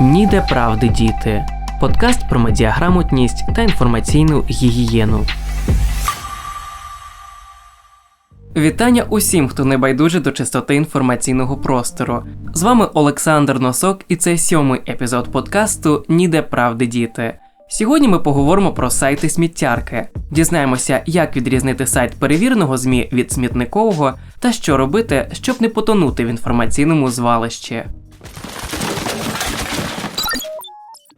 Ніде правди діти. Подкаст про медіаграмотність та інформаційну гігієну. Вітання усім, хто не байдуже до чистоти інформаційного простору. З вами Олександр Носок, і це сьомий епізод подкасту Ніде правди діти. Сьогодні ми поговоримо про сайти сміттярки, дізнаємося, як відрізнити сайт перевіреного ЗМІ від смітникового та що робити, щоб не потонути в інформаційному звалищі.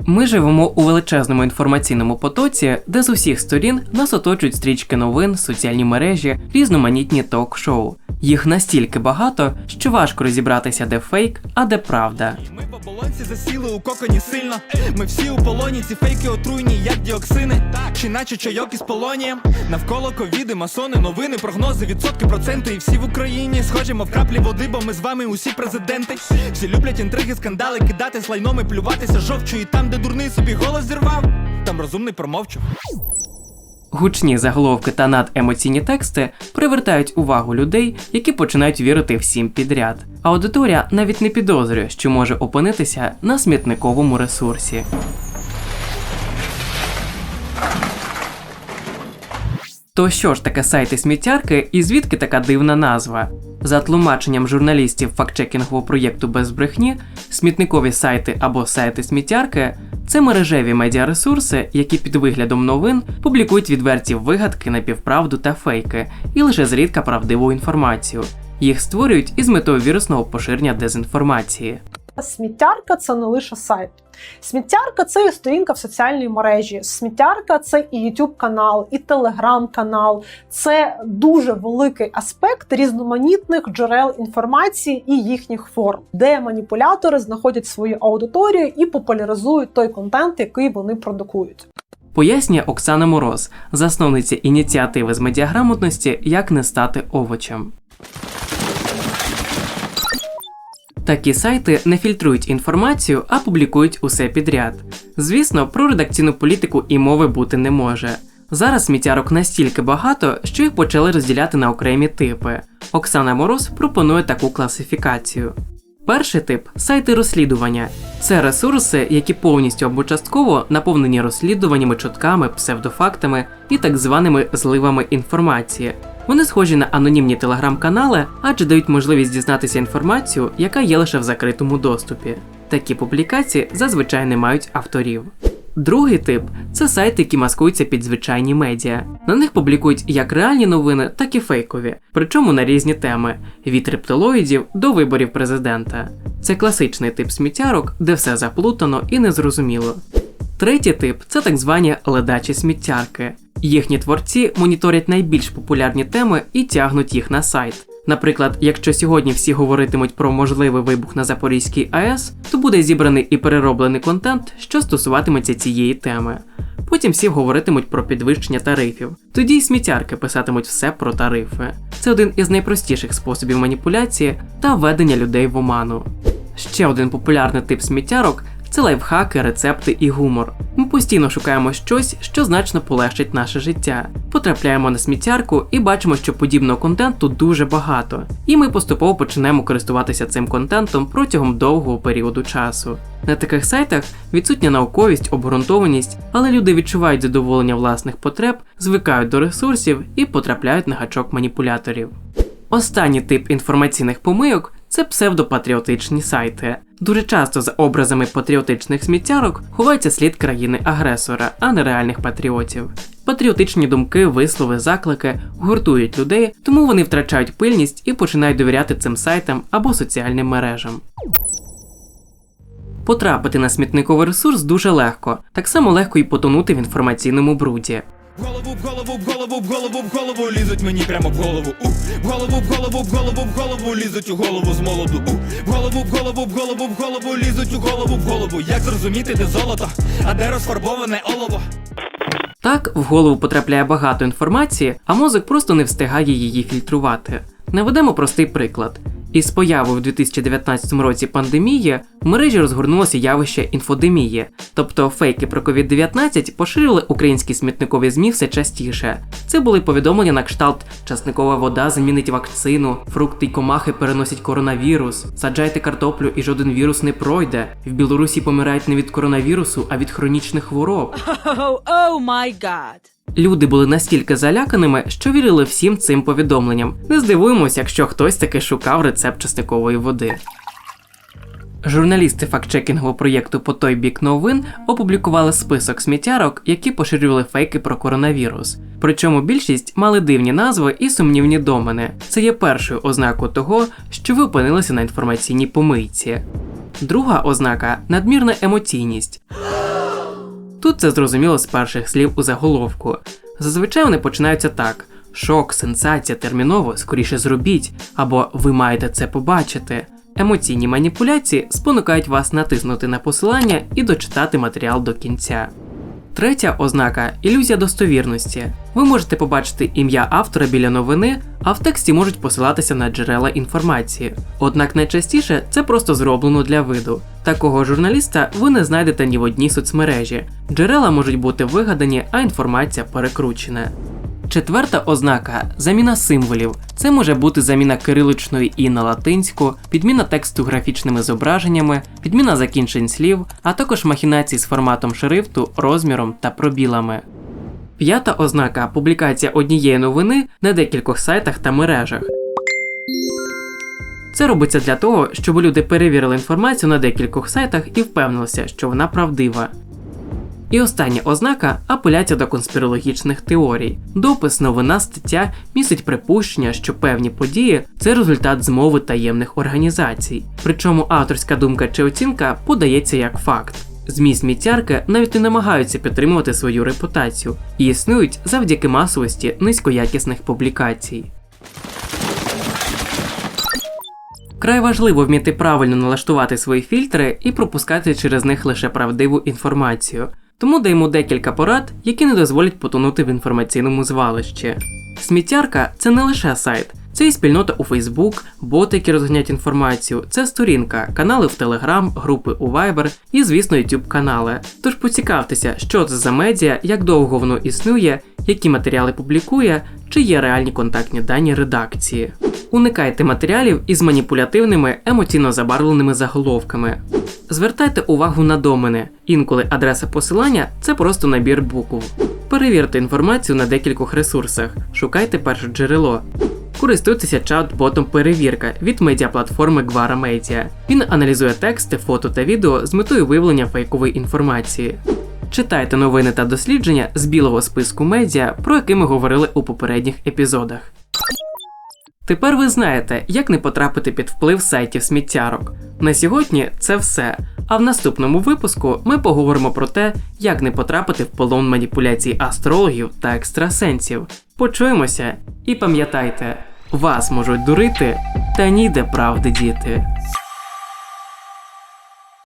Ми живемо у величезному інформаційному потоці, де з усіх сторін нас оточують стрічки новин, соціальні мережі, різноманітні ток-шоу. Їх настільки багато, що важко розібратися, де фейк, а де правда. Ми по болонці засіли у коконі сильно. Ми всі у полоні, ці фейки отруйні, як діоксини. так Чи наче чайок із полонієм. Навколо ковіди, масони, новини, прогнози, відсотки, проценти. І всі в Україні схожі, мов краплі води, бо ми з вами усі президенти. Всі люблять інтриги, скандали, кидати слайном і плюватися жовчу. І там, де дурний собі голос зірвав, там розумний промовчав. Гучні заголовки та надемоційні тексти привертають увагу людей, які починають вірити всім підряд. Аудиторія навіть не підозрює, що може опинитися на смітниковому ресурсі. То що ж таке сайти сміттярки і звідки така дивна назва? За тлумаченням журналістів фактчекінгового проєкту без брехні, смітникові сайти або сайти сміттярки це мережеві медіаресурси, які під виглядом новин публікують відверті вигадки, напівправду та фейки, і лише зрідка правдиву інформацію. Їх створюють із метою вірусного поширення дезінформації. Сміттярка це не лише сайт. Сміттярка це і сторінка в соціальній мережі. Сміттярка це і YouTube канал, і Telegram канал. Це дуже великий аспект різноманітних джерел інформації і їхніх форм, де маніпулятори знаходять свою аудиторію і популяризують той контент, який вони продукують. Пояснює Оксана Мороз, засновниця ініціативи з медіаграмотності Як не стати овочем. Такі сайти не фільтрують інформацію, а публікують усе підряд. Звісно, про редакційну політику і мови бути не може. Зараз сміттярок настільки багато, що їх почали розділяти на окремі типи. Оксана Мороз пропонує таку класифікацію. Перший тип сайти розслідування. Це ресурси, які повністю або частково наповнені розслідуваннями, чутками, псевдофактами і так званими зливами інформації. Вони схожі на анонімні телеграм-канали, адже дають можливість дізнатися інформацію, яка є лише в закритому доступі. Такі публікації зазвичай не мають авторів. Другий тип це сайти, які маскуються під звичайні медіа. На них публікують як реальні новини, так і фейкові, причому на різні теми: від рептилоїдів до виборів президента. Це класичний тип сміттярок, де все заплутано і незрозуміло. Третій тип це так звані ледачі сміттярки. Їхні творці моніторять найбільш популярні теми і тягнуть їх на сайт. Наприклад, якщо сьогодні всі говоритимуть про можливий вибух на Запорізькій АЕС, то буде зібраний і перероблений контент, що стосуватиметься цієї теми. Потім всі говоритимуть про підвищення тарифів. Тоді й сміттярки писатимуть все про тарифи. Це один із найпростіших способів маніпуляції та введення людей в оману. Ще один популярний тип сміттярок це лайфхаки, рецепти і гумор. Ми постійно шукаємо щось, що значно полегшить наше життя. Потрапляємо на сміттярку і бачимо, що подібного контенту дуже багато, і ми поступово почнемо користуватися цим контентом протягом довгого періоду часу. На таких сайтах відсутня науковість, обґрунтованість, але люди відчувають задоволення власних потреб, звикають до ресурсів і потрапляють на гачок маніпуляторів. Останній тип інформаційних помийок це псевдопатріотичні сайти. Дуже часто за образами патріотичних сміттярок ховається слід країни-агресора, а не реальних патріотів. Патріотичні думки, вислови, заклики гуртують людей, тому вони втрачають пильність і починають довіряти цим сайтам або соціальним мережам. Потрапити на смітниковий ресурс дуже легко, так само легко і потонути в інформаційному бруді. В голову, в голову, в голову, в голову, в голову лізуть мені прямо в голову. У, в голову, в голову, в голову, в голову лізуть у голову з молоду. У, в голову, в голову, в голову, в голову лізуть у голову, в голову. Як зрозуміти, де золото, а де розфарбоване олово? Так, в голову потрапляє багато інформації, а мозок просто не встигає її фільтрувати. Наведемо простий приклад. Із появою в 2019 році пандемії в мережі розгорнулося явище інфодемії, тобто фейки про COVID-19 поширювали українські смітникові ЗМІ все частіше. Це були повідомлення на кшталт часникова вода замінить вакцину, фрукти й комахи переносять коронавірус, саджайте картоплю і жоден вірус не пройде. В Білорусі помирають не від коронавірусу, а від хронічних хвороб. Oh, oh my god. Люди були настільки заляканими, що вірили всім цим повідомленням. Не здивуємось, якщо хтось таки шукав рецепт часникової води. Журналісти фактчекінгового проєкту по той бік новин опублікували список сміттярок, які поширювали фейки про коронавірус. Причому більшість мали дивні назви і сумнівні домени. Це є першою ознакою того, що ви опинилися на інформаційній помийці. Друга ознака надмірна емоційність. Тут це зрозуміло з перших слів у заголовку. Зазвичай вони починаються так: шок, сенсація, терміново, скоріше зробіть, або ви маєте це побачити. Емоційні маніпуляції спонукають вас натиснути на посилання і дочитати матеріал до кінця. Третя ознака ілюзія достовірності. Ви можете побачити ім'я автора біля новини, а в тексті можуть посилатися на джерела інформації. Однак найчастіше це просто зроблено для виду. Такого журналіста ви не знайдете ні в одній соцмережі. Джерела можуть бути вигадані, а інформація перекручена. Четверта ознака заміна символів. Це може бути заміна кириличної і на латинську, підміна тексту графічними зображеннями, підміна закінчень слів, а також махінації з форматом шрифту, розміром та пробілами. П'ята ознака публікація однієї новини на декількох сайтах та мережах. Це робиться для того, щоб люди перевірили інформацію на декількох сайтах і впевнилися, що вона правдива. І остання ознака апеляція до конспірологічних теорій. Допис, новина, стаття містить припущення, що певні події це результат змови таємних організацій. Причому авторська думка чи оцінка подається як факт. ЗМІ сміттярки навіть не намагаються підтримувати свою репутацію і існують завдяки масовості низькоякісних публікацій. Край важливо вміти правильно налаштувати свої фільтри і пропускати через них лише правдиву інформацію. Тому даємо декілька порад, які не дозволять потонути в інформаційному звалищі. Сміттярка це не лише сайт, це і спільнота у Facebook, боти, які розганяють інформацію, це сторінка, канали в Telegram, групи у Viber і, звісно, YouTube канали. Тож поцікавтеся, що це за медіа, як довго воно існує, які матеріали публікує, чи є реальні контактні дані редакції. Уникайте матеріалів із маніпулятивними емоційно забарвленими заголовками. Звертайте увагу на домени. Інколи адреса посилання це просто набір букв. Перевірте інформацію на декількох ресурсах, шукайте перше джерело. Користуйтеся чат-ботом перевірка від медіаплатформи Gvara Media. Він аналізує тексти, фото та відео з метою виявлення фейкової інформації. Читайте новини та дослідження з білого списку медіа, про які ми говорили у попередніх епізодах. Тепер ви знаєте, як не потрапити під вплив сайтів сміттярок. На сьогодні це все. А в наступному випуску ми поговоримо про те, як не потрапити в полон маніпуляцій астрологів та екстрасенсів. Почуємося і пам'ятайте, вас можуть дурити, та ніде правди діти.